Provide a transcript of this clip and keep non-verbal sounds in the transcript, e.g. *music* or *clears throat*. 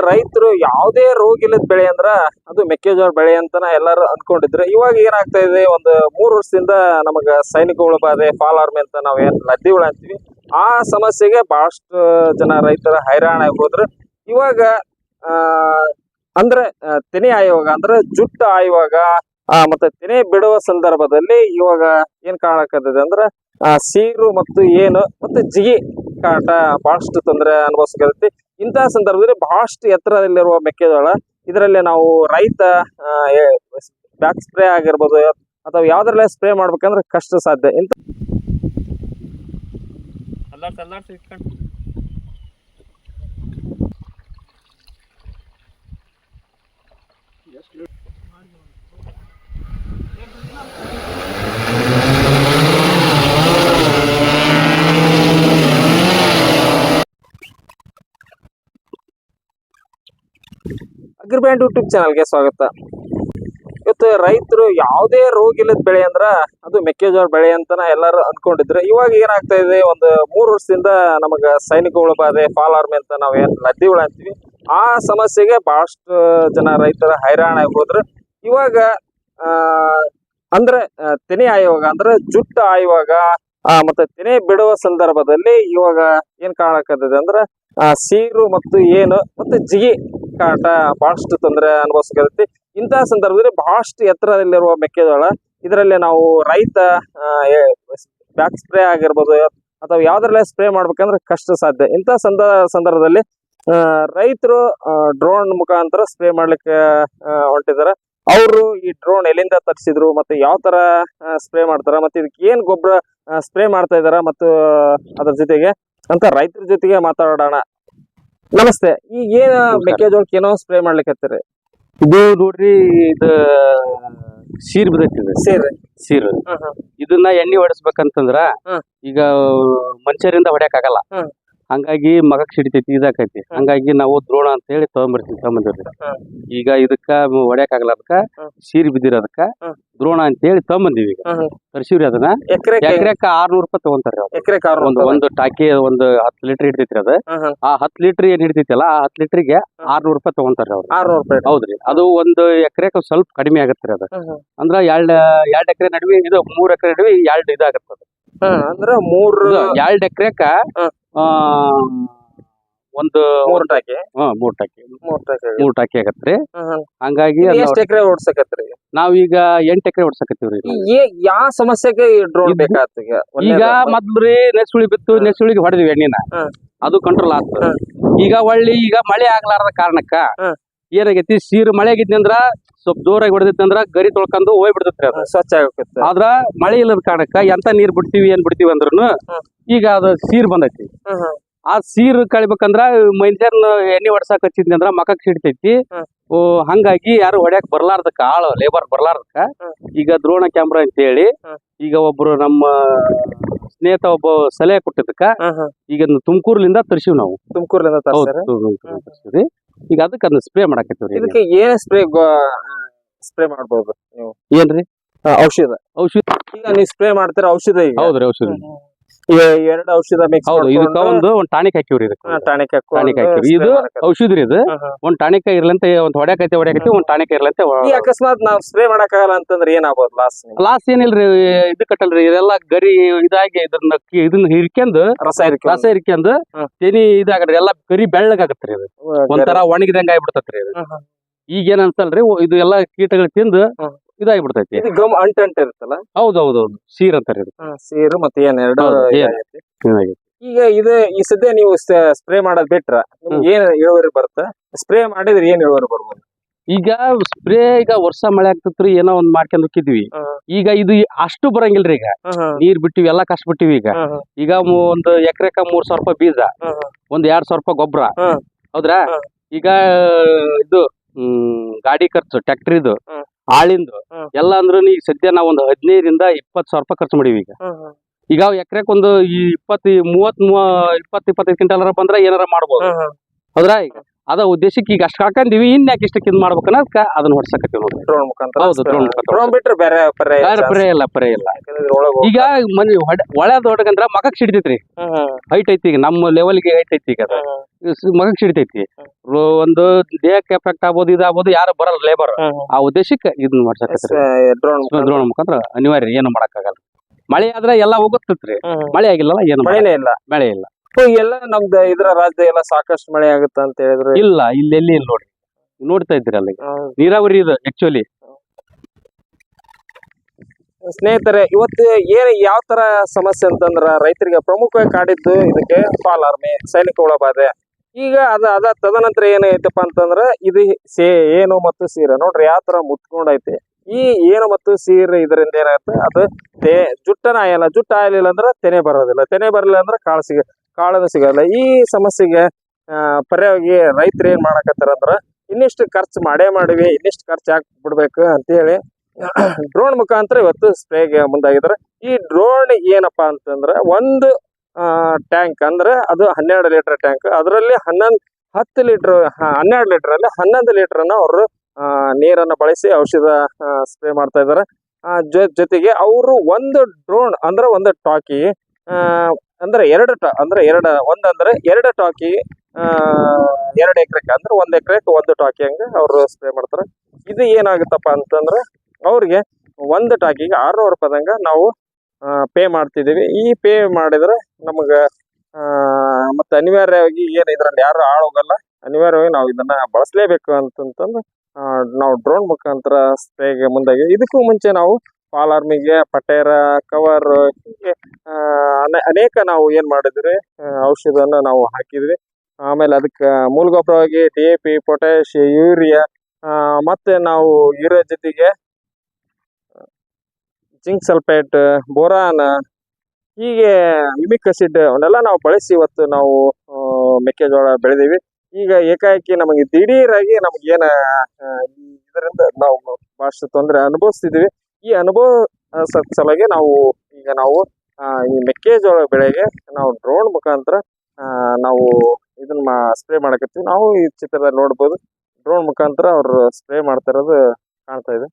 ರೈತರು ಯಾವುದೇ ರೋಗ ಇಲ್ಲದ ಬೆಳೆ ಅಂದ್ರ ಅದು ಮೆಕ್ಕೆಜೋಳ ಬೆಳೆ ಅಂತಾನ ಎಲ್ಲಾರು ಅನ್ಕೊಂಡಿದ್ರು. ಇವಾಗ ಏನಾಗ್ತಾ ಇದೆ, ಒಂದು ಮೂರು ವರ್ಷದಿಂದ ನಮಗ ಸೈನಿಕ ಹುಳ ಬಾಧೆ ಫಾಲ್ ಆರ್ಮಿ ಅಂತ ನಾವ್ ಏನ್ ಲದ್ದಿ ಹುಳ ಅಂತೀವಿ. ಆ ಸಮಸ್ಯೆಗೆ ಬಹಳಷ್ಟು ಜನ ರೈತರ ಹೈರಾಣ ಹೋದ್ರು. ಇವಾಗ, ಆ, ಅಂದ್ರೆ ತೆನೆ ಆಯುವಾಗ ಅಂದ್ರೆ ಜುಟ್ಟು ಆಯುವಾಗ ಆ, ಮತ್ತೆ ತೆನೆ ಬಿಡುವ ಸಂದರ್ಭದಲ್ಲಿ ಇವಾಗ ಏನ್ ಕಾಣಕತ್ತದೆ ಅಂದ್ರ, ಆ, ಸೀರು ಮತ್ತು ಏನು, ಮತ್ತೆ ಜಿಗಿ ಕಾಟ ಬಹಳಷ್ಟು ತೊಂದರೆ ಅನುಭವಿಸಕತ್ತೈತಿ. ಇಂತಹ ಸಂದರ್ಭದಲ್ಲಿ ಬಹಳಷ್ಟು ಎತ್ತರದಲ್ಲಿರುವ ಮೆಕ್ಕೆಜೋಳ, ಇದರಲ್ಲಿ ನಾವು ರೈತ ಬ್ಯಾಕ್ ಸ್ಪ್ರೇ ಆಗಿರ್ಬೋದು ಅಥವಾ ಯಾವ್ದ್ರಲ್ಲೇ ಸ್ಪ್ರೇ ಮಾಡ್ಬೇಕಂದ್ರೆ ಕಷ್ಟ ಸಾಧ್ಯ. ಇಂತ ಅಲ್ಲಾಡ್ಸ್ ಬ್ಯಾಂಡ್ ಯೂಟ್ಯೂಬ್ ಚಾನಲ್ಗೆ ಸ್ವಾಗತ. ಇವತ್ತು ರೈತರು ಯಾವುದೇ ರೋಗ ಇಲ್ಲದ ಬೆಳೆ ಅಂದ್ರ ಅದು ಮೆಕ್ಕೆಜೋಳ ಬೆಳೆ ಅಂತ ಎಲ್ಲರೂ ಅನ್ಕೊಂಡಿದ್ರು. ಇವಾಗ ಏನಾಗ್ತಾ ಇದೆ, ಒಂದು ಮೂರು ವರ್ಷದಿಂದ ನಮಗ ಸೈನಿಕ ಹುಳ ಬಾಧೆ, ಫಾಲ್ ಆರ್ಮಿ ಅಂತ ನಾವ್ ಏನ್ ಲದ್ದಿ ಹುಳ ಅಂತೀವಿ ಆ ಸಮಸ್ಯೆಗೆ ಬಹಳಷ್ಟು ಜನ ರೈತರ ಹೈರಾಣ ಹೋದ್ರು. ಇವಾಗ ಅಂದ್ರೆ ತೆನೆ ಆಯುವಾಗ ಅಂದ್ರೆ ಜುಟ್ಟು ಆಯುವಾಗ ಮತ್ತೆ ತೆನೆ ಬಿಡುವ ಸಂದರ್ಭದಲ್ಲಿ ಇವಾಗ ಏನ್ ಕಾಣಕತ್ತದೆ ಅಂದ್ರೆ ಸೀರು ಮತ್ತು ಏನು, ಮತ್ತೆ ಜಿಗಿ ಕಾಟ ಬಹಳಷ್ಟು ತೊಂದರೆ ಅನುಭವಿಸಕತ್ತೈತಿ ಇಂತಹ ಸಂದರ್ಭದಲ್ಲಿ ಬಹಳಷ್ಟು ಎತ್ತರದಲ್ಲಿರುವ ಮೆಕ್ಕೆಜೋಳ, ಇದರಲ್ಲಿ ನಾವು ರೈತ ಬ್ಯಾಕ್ ಸ್ಪ್ರೇ ಆಗಿರ್ಬೋದು ಅಥವಾ ಯಾವ್ದ್ರಲ್ಲೇ ಸ್ಪ್ರೇ ಮಾಡ್ಬೇಕಂದ್ರೆ ಕಷ್ಟ ಸಾಧ್ಯ. ಇಂಥ ಸಂದ, ಸಂದರ್ಭದಲ್ಲಿ ರೈತರು ಡ್ರೋನ್ ಮುಖಾಂತರ ಸ್ಪ್ರೇ ಮಾಡ್ಲಿಕ್ಕೆ ಹೊಂಟಿದ್ದಾರೆ. ಅವರು ಈ ಡ್ರೋನ್ ಎಲ್ಲಿಂದ ತರಿಸಿದ್ರು ಮತ್ತೆ ಯಾವ ತರ ಸ್ಪ್ರೇ ಮಾಡ್ತಾರ ಮತ್ತೆ ಇದಕ್ಕೆ ಏನ್ ಗೊಬ್ಬರ ಸ್ಪ್ರೇ ಮಾಡ್ತಾ ಇದಾರ ಮತ್ತು ಅದ್ರ ಜೊತೆಗೆ ಅಂತ ರೈತರ ಜೊತೆಗೆ ಮಾತಾಡೋಣ. ನಮಸ್ತೆ. ಈಗ ಏನ ಮೆಕ್ಕೆಜೋಳಕ್ಕೆ ಏನೋ ಸ್ಪ್ರೇ ಮಾಡ್ಲಿಕ್ಕೆ ಇದು ನೋಡ್ರಿ ಇದು ಸೀರ್ ಬಿದ್ದೈತಿ ಇದು ಸೇರಿ. ಸೀರ್ ಇದನ್ನ ಎಣ್ಣೆ ಹೊಡಿಸ್ಬೇಕಂತಂದ್ರ ಈಗ ಮನುಷ್ಯರಿಂದ ಹೊಡ್ಯಾಕ್ ಆಗಲ್ಲ. ಹಂಗಾಗಿ ಮಗಕ್ ಸಿಡಿತೈತಿ ಇದಾಕೈತಿ ಹಂಗಾಗಿ ನಾವು ದ್ರೋಣ ಅಂತ ಹೇಳಿ ತಗೊಂಬರ್ತೀವಿ ತಗೊಂಬಂದಿವ್ರಿ. ಈಗ ಇದಕ್ಕ ಹೊಡ್ಯಾಕ್ ಆಗಲ್ಲ ಅದಕ್ಕ ಸೀರಿ ಬಿದ್ದಿರ ಬಿದ್ದಿರೋದಕ್ಕ ದ್ರೋಣ ಅಂತ ಹೇಳಿ ತಗೊಂಬಂದಿವಿ ಈಗ. ತರ್ಸಿವ್ರಿ ಅದನ್ನ. ಎಕರೆಕ್ ಆರ್ನೂರು ರೂಪಾಯಿ ಎಕರೆ ಒಂದು ಒಂದು ಟಾಕಿ ಒಂದು ಹತ್ತು ಲೀಟರ್ ಹಿಡಿತೈತ್ರಿ ಅದ. ಆ ಹತ್ತು ಲೀಟರ್ ಏನ್ ಹಿಡಿತೈತಲ್ಲ ಆ ಹತ್ತು ಲೀಟರ್ಗೆ ಆರ್ನೂರ್ ರೂಪಾಯಿ ತಗೊಂತಾರ್ರಿ ಅವ್ರು. ಆರ್ನೂರು ರೂಪಾಯಿ. ಹೌದ್ರಿ. ಅದು ಒಂದು ಎಕರೆಕ್ ಸ್ವಲ್ಪ ಕಡಿಮೆ ಆಗತ್ರಿ ಅದ. ಅಂದ್ರ ಎರಡ್ ಎರಡ್ ಎಕರೆ ನಡುವೆ ಇದು ಮೂರ್ ಎಕರೆ ನಡುವೆ ಎರಡ್ ಇದಾಗತ್ತದ ಅಂದ್ರ ಮೂರ್ ಎರಡ್ ಎಕರೆಕ ಒಂದು ಮೂರ್ ಟಾಕಿ? ಹಾ, ಮೂರ್ ಟಾಕಿ. ಮೂರ್ ಟಾಕಿ ಮೂರ್ ಟಾಕಿ ಆಗತ್ರಿ. ಹಂಗಾಗಿ ಎಷ್ಟ್ ಎಕರೆ ಓಡ್ಸಕತ್ರಿ? ನಾವೀಗ ಎಂಟ್ ಎಕರೆ ಹೊಡ್ಸಕತ್ತೀವ್ರಿ ನಾವು. ಯಾವ ಸಮಸ್ಯೆಗೆ ಡ್ರೋನ್ ಇದು- ಈಗ? ಮೊದ್ಲ್ರಿ ನೆಸುಳಿ ಬಿತ್ತು ನೆಸುಳಿಗೆ ಹೊಡೆದ್ವಿ ಎಣ್ಣಿನ. ಅದು ಕಂಟ್ರೋಲ್ ಆಗ್ತದೆ ಈಗ ಒಳ್ಳಿ ಈಗ ಮಳೆ ಆಗ್ಲಾರದ ಕಾರಣಕ್ಕ. ಏನಾಗೈತಿ? ಸೀರು ಮಳೆ ಆಗಿದ್ನಿ ಅಂದ್ರ ಸ್ವಲ್ಪ ಜೋರಾಗಿ ಹೊಡೆದಿತ್ತು ಅಂದ್ರ ಗರಿ ತೊಳ್ಕೊಂಡು ಹೋಗಿ ಬಿಡ್ತೈತ್ರಿ ಅದು. ಸ್ವಚ್ಛ ಆಗ್ತೈತಿ ಆದ್ರ ಮಳೆ ಇಲ್ಲದ ಕಾರಣಕ್ಕ ಎಂತ ನೀರ್ ಬಿಡ್ತೀವಿ ಏನ್ ಬಿಡ್ತೀವಿ ಅಂದ್ರುನು ಈಗ ಅದು ಸೀರ್ ಬಂದೈತಿ. ಆ ಸೀರ್ ಕಳಿಬೇಕಂದ್ರ ಮನುಷ್ಯರ್ನ ಎಣ್ಣೆ ಹೊಡ್ಸಾಕ್ ಹಚ್ಚಿದ್ನಿ ಅಂದ್ರ ಮಕಕ್ ಹಿಡ್ತೈತಿ ಓ ಹಂಗಾಗಿ ಯಾರು ಹೊಡ್ಯಾಕ್ ಬರ್ಲಾರ್ದಕ್ಕ ಆಳು ಲೇಬರ್ ಬರ್ಲಾರ್ದಕ್ಕ ಈಗ ದ್ರೋಣ ಕ್ಯಾಮ್ರಾ ಅಂತ ಹೇಳಿ ಈಗ ಒಬ್ರು ನಮ್ಮ ಸ್ನೇಹಿತ ಒಬ್ಬ ಸಲಹೆ ಕೊಟ್ಟಿದ್ದಕ್ಕ ಈಗ ತುಮಕೂರ್ಲಿಂದ ತರ್ಸಿವ್ ನಾವು. ತುಮಕೂರ್ಲಿಂದ ತರ್ಸಾರ ಈಗ ಅದಕ್ಕೆ ಅದನ್ನ ಸ್ಪ್ರೇ ಮಾಡಾಕತ್ತೀವ್ರಿ ಈಗ. ಇದಕ್ಕೆ ಏನ್ ಸ್ಪ್ರೇ ಸ್ಪ್ರೇ ಮಾಡ್ಬೋದು ನೀವು. ಏನ್ರಿ? ಔಷಧ. ಔಷಧ. ಈಗ ನೀವು ಸ್ಪ್ರೇ ಮಾಡ್ತೀರ ಔಷಧ ಈಗ? ಹೌದ್ರಿ ಔಷಧ. ಎರಡು ಔಷಧ ಮಿಕ್ಸ್ ಹೌದು ಇದಕ್ಕ ಒಂದು ಒಂದ್ ಟಾನಿಕ್ ಹಾಕಿವ್ರಿ ಇದಕ್ಕೆ. ಟಾನಿಕ್ ಟಾನಿಕ್ ಹಾಕಿವ್ರಿ ಇದು ಔಷಧ ರೀ ಇದು. ಒಂದ್ ಟಾನಿಕ್ ಇರ್ಲಂತ ಒಂದ್ ಹೊಡ್ಯಾಕೈತಿ ಹೊಡ್ಯಾಕೈತಿ ಒಂದ್ ಟಾನಿಕ್ ಇರ್ಲಂತ ಈ ಅಕಸ್ಮಾತ್ ನಾವ್ ಸ್ಪ್ರೇ ಮಾಡಕ್ಕಾಗಲ್ಲ ಅಂತಂದ್ರೆ ಏನಾಗ್ಬೋದು ಲಾಸ್ ಲಾಸ್ ಏನಿಲ್ರಿ ಇದು ಕಟ್ಟಲ್ರಿ ಇದೆಲ್ಲ ಗರಿ ಇದಾಗಿ ಇದನ್ನ ಇದನ್ನ ಹಿರ್ಕೊಂಡ್ ರಸ ಇರ್ಕೆ ರಸ ಹಿರ್ಕೊಂಡ್ ತೆನಿ ಇದಾಗ್ರಿ ಎಲ್ಲಾ ಗರಿ ಬೆಳ್ಳಗಾಗತ್ರಿ ಇದು ಒಂಥರ ಒಣಗಿದಂಗ ಆಗ್ಬಿಡ್ತತ್ರಿ ಇದು ಈಗ ಏನ್ ಅನ್ಸಲ್ರಿ ಇದು ಎಲ್ಲಾ ಕೀಟಗಳು ತಿಂದು. ಇದಾಗ್ಬಿಡ್ತೈತಿ. ಇದು ಗಮ್ ಅಂಟ್ ಅಂಟ್ ಇರುತ್ತಲ್ಲ? ಹೌದ್ ಸೀರ್ ಅಂತಾರ ಇದು ಸೇರು ಮತ್ತೆ ಏನ್ ಎರಡು ಹೌದು, ಏನ್? ಈಗ ಇದು ಈ ಸದ್ಯ ನೀವು ಸ್ಪ್ರೇ ಮಾಡೋದ್ ಬಿಟ್ರ? ನಿಮ್ಗೆ ಏನ್ ಇಳುವರಿ ಬರುತ್ತೆ? ಸ್ಪ್ರೇ ಮಾಡಿದ್ರೆ ಏನ್ ಇಳುವರಿ ಬರ್ಬೋದು? ಈಗ ಸ್ಪ್ರೇ ಈಗ ವರ್ಷ ಮಳೆ ಆಗ್ತತ್ರಿ ಏನೋ ಒಂದ್ ಮಾಡ್ಕೊಂಡ್ ಹೋಗಿದ್ವಿ. ಈಗ ಇದು ಅಷ್ಟು ಬರಂಗಿಲ್ರಿ ಈಗ. ನೀರ್ ಬಿಟ್ಟಿವಿ ಎಲ್ಲಾ ಕಷ್ಟ ಬಿಟ್ಟಿವಿ ಈಗ ಈಗ ಮೂ- ಒಂದ್ ಎಕರೆಕ ಮೂರ್ ಸಾವಿರ ರೂಪಾಯಿ ಬೀಜ ಒಂದ್ ಎರಡ್ ಸಾವಿರ ರೂಪಾಯಿ ಗೊಬ್ಬರ. ಹೌದ್ರಾ. ಈಗ ಇದು ಹ್ಮ್ ಗಾಡಿ ಖರ್ಚು ಟ್ಯಾಕ್ಟ್ರಿದು. ಇದು ಹ್ಮ್. ಎಲ್ಲ ಅಂದ್ರೂ ಈಗ ಸದ್ಯ ನಾವ್ ಒಂದು ಹದಿನೈದರಿಂದ ಇಪ್ಪತ್ ಸಾವಿರ ರೂಪಾಯಿ ಖರ್ಚು ಮಾಡೀವಿ ಈಗ. ಈಗ ಎಕರೆಕ್ ಒಂದು ಈ ಇಪ್ಪತ್ ಮೂವತ್ ಮೂವ ಇಪ್ಪತ್ ಇಪ್ಪತ್ತೈದು ಕ್ವಿಂಟಲ್ ಬಂದ್ರೆ ಏನಾರ ಮಾಡ್ಬೋದು. ಹೌದ್ರಾ ಈಗ? ಅದ ಉದ್ದೇಶಕ್ಕೆ ಈಗ ಅಷ್ಟು ಹಾಕಂದಿವಿ ಇನ್ ಯಾಕೆ ಇಷ್ಟಕ್ಕೆ ಇದ್ ಮಾಡ್ಬೇಕು ಅನ್ನೋದಕ್ಕ ಅದನ್ನ ಹೊಡ್ಸಕತ್ತೀವಿ ನೋಡ್ರಿ. ಡ್ರೋನ್ ಮುಖಾಂತರ ಹೌದು, ಡ್ರೋನ್ ಮುಖಾಂತರ. ಡ್ರೋನ್ ಬಿಟ್ರೆ ಬೇರೆ ಪರ್ಯಾಯ ಬೇರೆ ಪರೇ ಇಲ್ಲ ಪರೇ ಇಲ್ಲ. ಈಗ ಮನಿ ಒಳ ದೊಡ್ಡಕಂದ್ರ ಮಗಕ್ ಸಿಡಿತೈತ್ರಿ. ಹೈಟ್ ಐತಿ ಈಗ ನಮ್ಮ ಲೆವೆಲ್ಗೆ ಹೈಟ್ ಐತಿ ಈಗ ಅದ. ಮಗಕ್ ಸಿಡಿತೈತಿ. ಒಂದು ದೇಹಕ್ಕೆ ಎಫೆಕ್ಟ್ ಆಗ್ಬೋದು ಇದಾಗ್ಬೋದು ಯಾರು ಬರಲ್ಲ ಲೇಬರ್ ಆ ಉದ್ದೇಶಕ್ಕೆ ಇದನ್ನ ಮಾಡ್ಸಕತ್ತೀರಿ. ಡ್ರೋನ್ ಡ್ರೋನ್ ಮುಖಾಂತರ. ಅನಿವಾರ್ಯ ಏನು ಮಾಡಕ್ಕಾಗಲ್ಲ. ಮಳೆ ಆದ್ರೆ ಎಲ್ಲ ಹೋಗುತ್ತತ್ರಿ. ಮಳೆ ಆಗಿಲ್ಲಲ್ಲ ಏನು ಮಳೆ ಮಳೆನೇ ಇಲ್ಲ. ಮಳೆ ಇಲ್ಲ. ಎಲ್ಲ ನಮ್ದು ಇದ್ರ ರಾಜ್ಯ ಎಲ್ಲ ಸಾಕಷ್ಟು ಮಳೆ ಆಗುತ್ತೆ ಅಂತ ಹೇಳಿದ್ರು? ಇಲ್ಲ ಇಲ್ಲೆಲ್ಲಿ ಇಲ್ಲ ನೋಡ್ರಿ. ನೋಡ್ತಾ ಇದ್ರಿ ಅಲ್ಲಿ ನೀರಾವರಿ ಇದು ಆಕ್ಚುಲಿ ಸ್ನೇಹಿತರೆ ಇವತ್ತು ಏನ್ ಯಾವ ತರ ಸಮಸ್ಯೆ ಅಂತಂದ್ರ ರೈತರಿಗೆ ಪ್ರಮುಖವಾಗಿ ಕಾಡಿದ್ದು ಇದಕ್ಕೆ ಫಾಲ್ ಆರ್ಮಿ ಸೈನಿಕ ಹುಳ ಬಾಧೆ ಈಗ ಅದ ಅದ ತದನಂತರ ಏನೈತಪ್ಪ ಅಂತಂದ್ರ ಇದು ಸೇ ಏನು ಮತ್ತು ಸೀರೆ. ನೋಡ್ರಿ ಯಾವ ತರ ಮುತ್ಕೊಂಡೈತಿ. ಈ ಏನು ಮತ್ತು ಸೀರೆ ಇದರಿಂದ ಏನಾಗುತ್ತೆ? ಅದು ತೇ, ಜುಟ್ಟನ ಆಯಲ್ಲ, ಜುಟ್ಟ ಆಯಲಿಲ್ಲ ಅಂದ್ರೆ ತೆನೆ ಬರೋದಿಲ್ಲ. ತೆನೆ ಬರಲಿಲ್ಲ ಅಂದ್ರೆ ಕಾಳು ಸಿಗ, ಕಾಳನ್ನು ಸಿಗೋಲ್ಲ. ಈ ಸಮಸ್ಯೆಗೆ ಪರ್ಯಾಯವಾಗಿ ರೈತರು ಏನ್ ಮಾಡಕತ್ತಾರ ಅಂದ್ರೆ ಇನ್ನಿಷ್ಟು ಖರ್ಚು ಮಾಡೇ ಮಾಡಿವಿ, ಇನ್ನಿಷ್ಟು ಖರ್ಚು ಹಾಕಿ ಬಿಡ್ಬೇಕು ಅಂತೇಳಿ *clears throat* ಡ್ರೋನ್ ಮುಖಾಂತರ ಇವತ್ತು ಸ್ಪ್ರೇಗೆ ಮುಂದಾಗಿದ್ದಾರೆ. ಈ ಡ್ರೋನ್ ಏನಪ್ಪಾ ಅಂತಂದ್ರೆ ಒಂದು ಟ್ಯಾಂಕ್ ಅಂದ್ರೆ ಅದು ಹನ್ನೆರಡು ಲೀಟರ್ ಟ್ಯಾಂಕ್. ಅದರಲ್ಲಿ ಹನ್ನೊಂದು, ಹತ್ತು ಲೀಟರ್ ಹನ್ನೆರಡು ಲೀಟರ್ ಅಲ್ಲಿ, ಹನ್ನೊಂದು ಲೀಟರ್ ಅವರು ನೀರನ್ನ ಬಳಸಿ ಔಷಧ ಸ್ಪ್ರೇ ಮಾಡ್ತಾ ಇದ್ದಾರೆ. ಜೊತೆಗೆ ಅವರು ಒಂದು ಡ್ರೋನ್ ಅಂದ್ರೆ ಒಂದು ಟಾಕಿ ಅಂದ್ರೆ ಎರಡು ಟಾ ಅಂದ್ರೆ ಎರಡು ಒಂದಂದ್ರೆ ಎರಡು ಟಾಕಿ ಎರಡು ಎಕರೆಗೆ ಅಂದ್ರೆ ಒಂದ್ ಎಕರೆಗೆ ಒಂದು ಟಾಕಿ ಹಂಗೆ ಅವರು ಸ್ಪ್ರೇ ಮಾಡ್ತಾರೆ. ಇದು ಏನಾಗುತ್ತಪ್ಪ ಅಂತಂದ್ರೆ ಅವ್ರಿಗೆ ಒಂದು ಟಾಕಿಗೆ ಆರ್ನೂರು ರೂಪಾಯಿದಂಗ ನಾವು ಪೇ ಮಾಡ್ತಿದ್ದೀವಿ. ಈ ಪೇ ಮಾಡಿದ್ರೆ ನಮಗೆ ಮತ್ತೆ ಅನಿವಾರ್ಯವಾಗಿ ಏನು ಇದ್ರಲ್ಲಿ ಯಾರು ಹೋಗಲ್ಲ ಅನಿವಾರ್ಯವಾಗಿ ನಾವು ಇದನ್ನ ಬಳಸಲೇಬೇಕು ಅಂತಂತಂದು ನಾವು ಡ್ರೋನ್ ಮುಖಾಂತರ ಸ್ಪ್ರೇಗೆ ಮುಂದಾಗಿ ಇದಕ್ಕೂ ಮುಂಚೆ ನಾವು ಪಾಲಾರ್ಮಿಗೆ ಪಟೇರ ಕವರ್ ಹೀಗೆ ಅನೇಕ ನಾವು ಏನ್ ಮಾಡಿದ್ರೆ ಔಷಧನ ನಾವು ಹಾಕಿದ್ವಿ. ಆಮೇಲೆ ಅದಕ್ಕೆ ಮೂಲಗೊಬ್ಬರವಾಗಿ D A P potash urea ಮತ್ತೆ ನಾವು ಯೂರಿಯಾ ಜೊತೆಗೆ ಜಿಂಕ್ ಸಲ್ಫೇಟ್ ಬೋರಾನ್ ಹೀಗೆ ಯುಮಿಕ್ ಅಸಿಡ್ ಅವನ್ನೆಲ್ಲ ನಾವು ಬಳಸಿ ಇವತ್ತು ನಾವು ಮೆಕ್ಕೆಜೋಳ ಬೆಳೆದೀವಿ. ಈಗ ಏಕಾಏಕಿ ನಮಗೆ ದಿಢೀರಾಗಿ ನಮಗೇನ ಇದರಿಂದ ನಾವು ಬಹಳಷ್ಟು ತೊಂದರೆ ಅನುಭವಿಸ್ತಿದೀವಿ. ಈ ಅನುಭವ ಸಲುವಾಗಿ ನಾವು, ಈಗ ನಾವು ಈ ಮೆಕ್ಕೆಜೋಳ ಬೆಳೆಗೆ ನಾವು ಡ್ರೋನ್ ಮುಖಾಂತರ ನಾವು ಇದನ್ನ ಸ್ಪ್ರೇ ಮಾಡಕತ್ತೀವಿ. ನಾವು ಈ ಚಿತ್ರದಲ್ಲಿ ನೋಡ್ಬೋದು ಡ್ರೋನ್ ಮುಖಾಂತರ ಅವ್ರು ಸ್ಪ್ರೇ ಮಾಡ್ತಾ ಇರೋದು ಕಾಣ್ತಾ ಇದೆ.